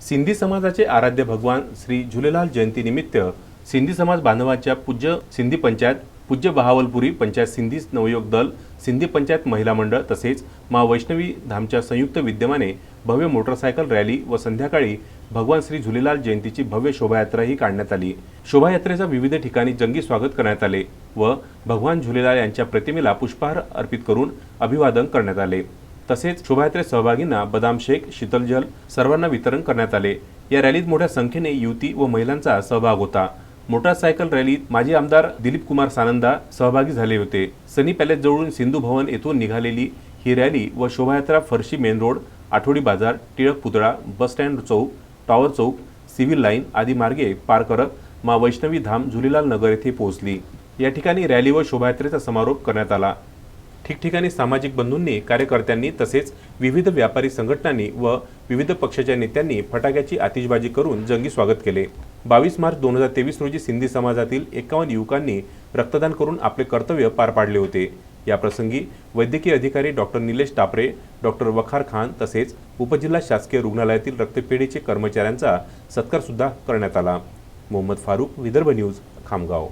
सिंधी समाजाचे आराध्य भगवान श्री झुलेलाल जयंतीनिमित्त सिंधी समाज बांधवांच्या पूज्य सिंधी पंचायत पूज्य बहावलपुरी पंचायत सिंधी नवयोग दल सिंधी पंचायत महिला मंडळ तसेच मा वैष्णवी धामच्या संयुक्त विद्यमाने भव्य मोटरसायकल रॅली व संध्याकाळी भगवान श्री झुलेलाल जयंतीची भव्य शोभायात्राही काढण्यात आली. शोभायात्रेचा विविध ठिकाणी जंगी स्वागत करण्यात आले व भगवान झुलेलाल यांच्या प्रतिमेला पुष्पहार अर्पित करून अभिवादन करण्यात आले. तसेच शोभायात्रेत सहभागींना बदाम शेक शीतलजल सर्वांना वितरण करण्यात आले. या रॅलीत मोठ्या संख्येने युवती व महिलांचा सहभाग होता. मोटारसायकल रॅलीत माजी आमदार दिलीप कुमार सानंदा सहभागी झाले होते. सनी पॅलेस जवळून सिंधू भवन येथून निघालेली ही रॅली व शोभायात्रा फरशी मेन रोड आठवडी बाजार टिळक पुतळा बस स्टँड चौक टॉवर चौक सिव्हिल लाईन आदी मार्गे पार करत मा वैष्णवी धाम झुलीलाल नगर येथे पोहोचली. या ठिकाणी रॅली व शोभायात्रेचा समारोप करण्यात आला. ठिकठिकाणी सामाजिक बंधूंनी कार्यकर्त्यांनी तसेच विविध व्यापारी संघटनांनी व विविध पक्षाच्या नेत्यांनी फटाक्याची आतिषबाजी करून जंगी स्वागत केले. बावीस मार्च दोन हजार तेवीस रोजी सिंधी समाजातील एकावन्न युवकांनी रक्तदान करून आपले कर्तव्य पार पाडले होते. याप्रसंगी वैद्यकीय अधिकारी डॉक्टर निलेश टापरे डॉक्टर वखार खान तसेच उपजिल्हा शासकीय रुग्णालयातील रक्तपेढीचे कर्मचाऱ्यांचा सत्कारसुद्धा करण्यात आला. मोहम्मद फारूक विदर्भ न्यूज खामगाव.